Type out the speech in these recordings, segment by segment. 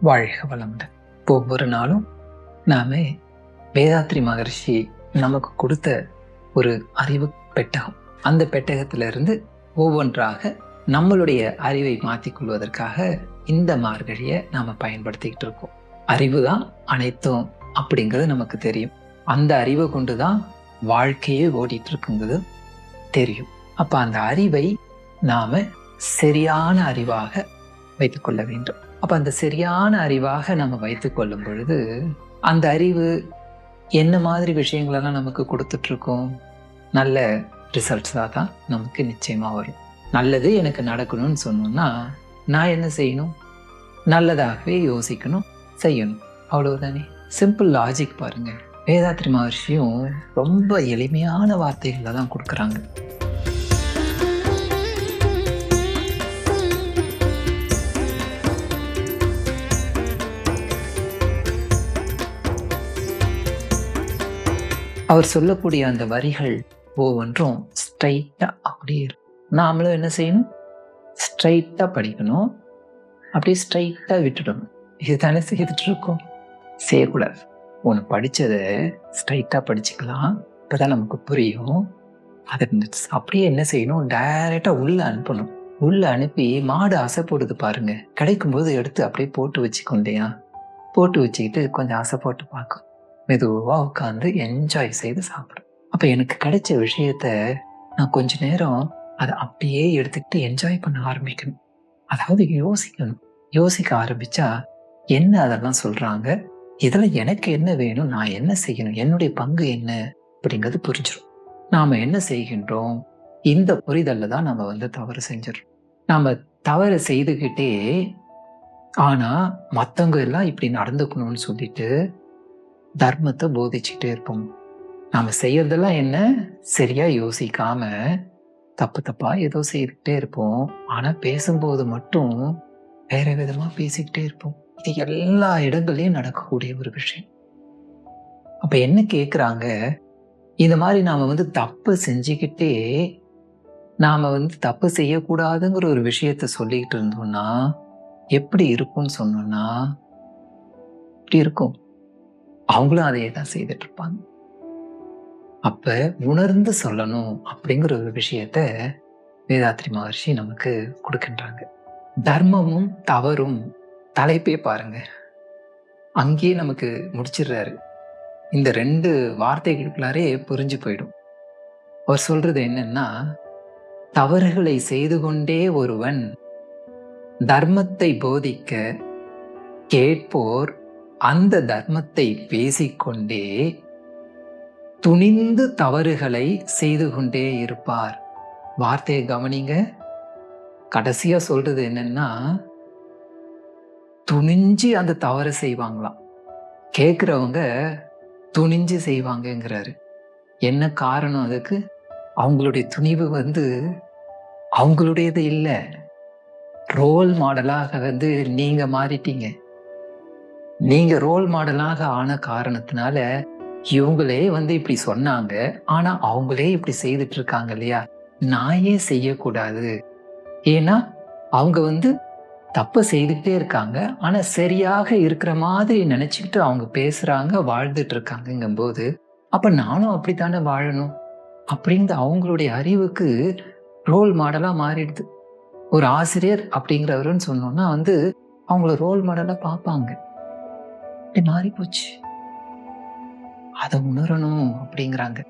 வாழ்க வளமுடன். ஒவ்வொரு நாளும் நாம வேதாத்ரி மகர்ஷி நமக்கு கொடுத்த ஒரு அறிவு பெட்டகம். அந்த பெட்டகத்திலிருந்து ஒவ்வொன்றாக நம்மளுடைய அறிவை மாற்றிக் கொள்வதற்காக இந்த மார்கழியை நாம் பயன்படுத்திக்கிட்டு இருக்கோம். அறிவு தான் அனைத்தும் அப்படிங்கிறது நமக்கு தெரியும். அந்த அறிவை கொண்டு தான் வாழ்க்கையே ஓடிட்டு இருக்குங்கிறது தெரியும். அப்போ அந்த அறிவை நாம் சரியான அறிவாக வைத்துக்கொள்ள வேண்டும். அப்போ அந்த சரியான அறிவாக நம்ம வைத்துக்கொள்ளும் பொழுது அந்த அறிவு என்ன மாதிரி விஷயங்களெல்லாம் நமக்கு கொடுத்துட்ருக்கோம் நல்ல ரிசல்ட்ஸாக தான் நமக்கு நிச்சயமாக வரும். நல்லது எனக்கு நடக்கணும்னு சொன்னோன்னா நான் என்ன செய்யணும்? நல்லதாகவே யோசிக்கணும் செய்யணும். அவ்வளவுதானே? சிம்பிள் லாஜிக் பாருங்கள் வேதாத்ரி மகர்ஷியும் ரொம்ப எளிமையான வார்த்தைகளை தான் கொடுக்குறாங்க. அவர் சொல்லக்கூடிய அந்த வரிகள் ஒவ்வொன்றும் ஸ்ட்ரைட்டாக அப்படியே இருக்கும் நாமளும் என்ன செய்யணும்? ஸ்ட்ரைட்டாக படிக்கணும். அப்படியே ஸ்ட்ரைட்டாக விட்டுடணும். இதுதானே செய்துட்டு இருக்கோம். செய்யக்கூடாது. ஒன்று படித்ததை ஸ்ட்ரைட்டாக படிச்சுக்கலாம். இப்போதான் நமக்கு புரியும். அதை அப்படியே என்ன செய்யணும்? டைரெக்டாக உள்ளே அனுப்பணும். உள்ளே அனுப்பி மாடு ஆசைப்படுது பாருங்க. கிடைக்கும்போது எடுத்து அப்படியே போட்டு வச்சுக்கொண்டேயா? போட்டு வச்சுக்கிட்டு கொஞ்சம் ஆசை போட்டு பார்க்கும். மெதுவாக உட்காந்து என்ஜாய் செய்து சாப்பிடும். அப்போ எனக்கு கிடைச்ச விஷயத்த நான் கொஞ்ச நேரம் அதை அப்படியே எடுத்துக்கிட்டு என்ஜாய் பண்ண ஆரம்பிக்கணும். அதாவது யோசிக்கணும். யோசிக்க ஆரம்பிச்சா என்ன அதெல்லாம் சொல்றாங்க? இதில் எனக்கு என்ன வேணும்? நான் என்ன செய்யணும்? என்னுடைய பங்கு என்ன? அப்படிங்கிறது புரிஞ்சிடும் நாம் என்ன செய்கின்றோம்? இந்த புரிதலில் தான் நம்ம வந்து தவறு செஞ்சிடறோம். நாம் தவறு செய்துக்கிட்டே ஆனால் மற்றவங்க எல்லாம் இப்படி நடந்துக்கணும்னு சொல்லிட்டு தர்மத்தை போதிச்சுட்டே இருப்போம். நாம் செய்யறதெல்லாம் என்ன? சரியா யோசிக்காம தப்பு தப்பா ஏதோ செய்துக்கிட்டே இருப்போம். ஆனா பேசும்போது மட்டும் வேற விதமா பேசிக்கிட்டே இருப்போம். இது எல்லா இடங்களையும் நடக்கக்கூடிய ஒரு விஷயம். அப்ப என்ன கேக்குறாங்க? இந்த மாதிரி நாம வந்து தப்பு செஞ்சுக்கிட்டே நாம வந்து தப்பு செய்யக்கூடாதுங்கிற ஒரு விஷயத்த சொல்லிக்கிட்டு இருந்தோம்னா எப்படி இருக்கும்னு சொன்னோம்னா இப்படி இருக்கும். அவங்களும் அதையே தான் செய்துட்டு இருப்பாங்க அப்ப உணர்ந்து சொல்லணும் அப்படிங்கிற ஒரு விஷயத்த வேதாத்ரி மகர்ஷி நமக்கு கொடுக்கின்றாங்க. தர்மமும் தவறும் தலைப்பே பாருங்க. அங்கேயே நமக்கு முடிச்சிடுறாரு. இந்த ரெண்டு வார்த்தைகளுக்குள்ளாரே புரிஞ்சு போயிடும். அவர் சொல்றது என்னன்னா தவறுகளை செய்து கொண்டே ஒருவன் தர்மத்தை போதிக்க கேட்போர் அந்த தர்மத்தை பேசிக்கொண்டே துணிந்து தவறுகளை செய்து கொண்டே இருப்பார். வார்த்தையை கவனிங்க. கடைசியா சொல்றது என்னன்னா துணிஞ்சு அந்த தவறை செய்வாங்களாம். கேட்குறவங்க துணிஞ்சு செய்வாங்கங்கிறாரு. என்ன காரணம் அதுக்கு? அவங்களுடைய துணிவு வந்து அவங்களுடையது இல்லை. ரோல் மாடலாக வந்து நீங்கள் மாறிட்டீங்க. நீங்க ரோல் மாடலாக ஆன காரணத்தினால இவங்களே வந்து இப்படி சொன்னாங்க. ஆனா அவங்களே இப்படி செய்துட்டு இருக்காங்க இல்லையா? நான் ஏன் செய்யக்கூடாது. ஏன்னா அவங்க வந்து தப்பை செய்துக்கிட்டே இருக்காங்க. ஆனா சரியாக இருக்கிற மாதிரி நினைச்சுக்கிட்டு அவங்க பேசுறாங்க வாழ்ந்துட்டு இருக்காங்கங்கும் போது அப்ப நானும் அப்படித்தானே வாழணும்? அப்படிங்கிற அவங்களுடைய அறிவுக்கு ரோல் மாடலா மாறிடுது. ஒரு ஆசிரியர் அப்படிங்கிறவருன்னு சொன்னோம்னா வந்து அவங்கள ரோல் மாடலா பார்ப்பாங்க. அப்படி மாறி போச்சு அதை உணரணும் அப்படிங்கிறாங்க.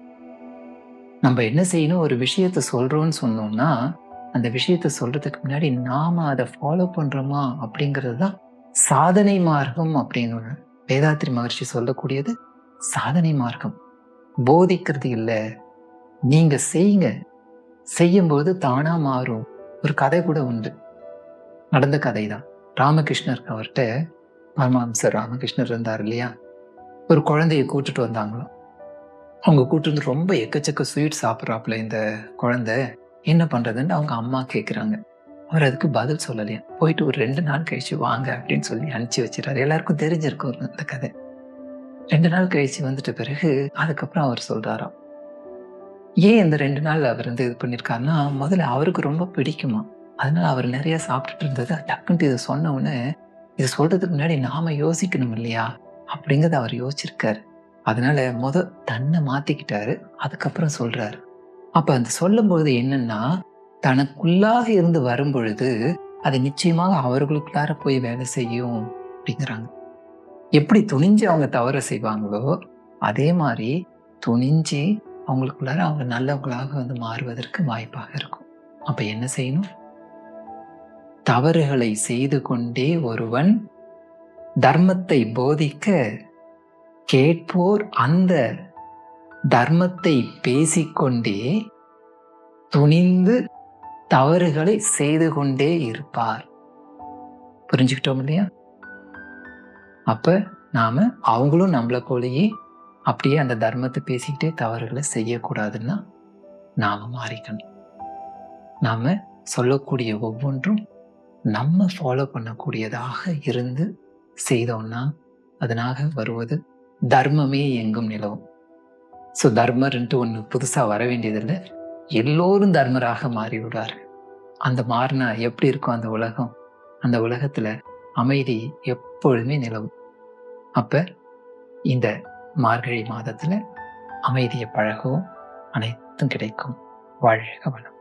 நம்ம என்ன செய்யணும்? ஒரு விஷயத்த சொல்றோம்னு சொன்னோம்னா அந்த விஷயத்த சொல்றதுக்கு முன்னாடி நாம அதை ஃபாலோ பண்றோமா? அப்படிங்கிறது தான் சாதனை மார்க்கம் அப்படின்னு வேதாத்ரி மகர்ஷி சொல்லக்கூடியது சாதனை மார்க்கம். போதிக்கிறது இல்லை. நீங்க செய்யுங்க. செய்யும்போது தானா மாறும். ஒரு கதை கூட உண்டு. நடந்த கதை தான். ராமகிருஷ்ணர் அவர்கிட்ட பரமஹம்சர் ராமகிருஷ்ணர் இருந்தார் இல்லையா? ஒரு குழந்தைய கூட்டிட்டு வந்தாங்களாம் அவங்க கூட்டு வந்து ரொம்ப எக்கச்சக்க ஸ்வீட் சாப்பிட்றாப்புல இந்த குழந்தை. என்ன பண்ணுறதுன்னு அவங்க அம்மா கேட்குறாங்க அவர் அதுக்கு பதில் சொல்லலையா? போயிட்டு ஒரு ரெண்டு நாள் கழிச்சு வாங்க அப்படின்னு சொல்லி அனுப்பிச்சி வச்சிடறாரு. எல்லாருக்கும் தெரிஞ்சிருக்கும் அந்த கதை. ரெண்டு நாள் கழிச்சு வந்துட்ட பிறகு அதுக்கப்புறம் அவர் சொல்றாராம். ஏன் இந்த ரெண்டு நாள் அவர் வந்து இது பண்ணியிருக்காருன்னா முதல்ல அவருக்கு ரொம்ப பிடிக்குமா அதனால அவர் நிறைய சாப்பிட்டுட்டு இருந்தது. டக்குன்ட்டு இதை சொன்ன உடனே இது சொல்றதுக்கு முன்னாடி நாம யோசிக்கணும் இல்லையா? அப்படிங்கறத அவர் யோசிச்சிருக்காரு. அதனால முத தன்னை மாத்திக்கிட்டாரு அதுக்கப்புறம் சொல்றாரு. அப்ப அந்த சொல்லும்பொழுது என்னன்னா தனக்குள்ளாக இருந்து வரும் பொழுது அது நிச்சயமாக அவர்களுக்குள்ளார போய் வேலை செய்யும் அப்படிங்கிறாங்க. எப்படி துணிஞ்சு அவங்க தவற செய்வாங்களோ அதே மாதிரி துணிஞ்சு அவங்களுக்குள்ளார அவங்க நல்லவங்களாக வந்து மாறுவதற்கு வாய்ப்பாக இருக்கும். அப்ப என்ன செய்யணும்? தவறுகளை செய்து கொண்டே ஒருவன் தர்மத்தை போதிக்க கேட்போர் அந்த தர்மத்தை பேசிக்கொண்டே துணிந்து தவறுகளை செய்து கொண்டே இருப்பார். புரிஞ்சுக்கிட்டோம் இல்லையா? அப்ப நாம அவங்களும் நம்மளை போலயே அப்படியே அந்த தர்மத்தை பேசிக்கிட்டே தவறுகளை செய்யக்கூடாதுன்னா நாம மாறிக்கணும். நாம சொல்லக்கூடிய ஒவ்வொன்றும் நம்ம ஃபாலோ பண்ணக்கூடியதாக இருந்து செய்தோம்னா அதனாக வருவது தர்மமே எங்கும் நிலவும். ஸோ தர்மர்ன்ட்டு ஒன்று புதுசாக வர வேண்டியதில்லை. எல்லோரும் தர்மராக மாறிவிடுவார்கள் அந்த மாறினா எப்படி இருக்கும் அந்த உலகம்? அந்த உலகத்தில் அமைதி எப்பொழுதுமே நிலவும். அப்போ இந்த மார்கழி மாதத்தில் அமைதியை பழகவும் அனைத்தும் கிடைக்கும். வாழ்க வளம்.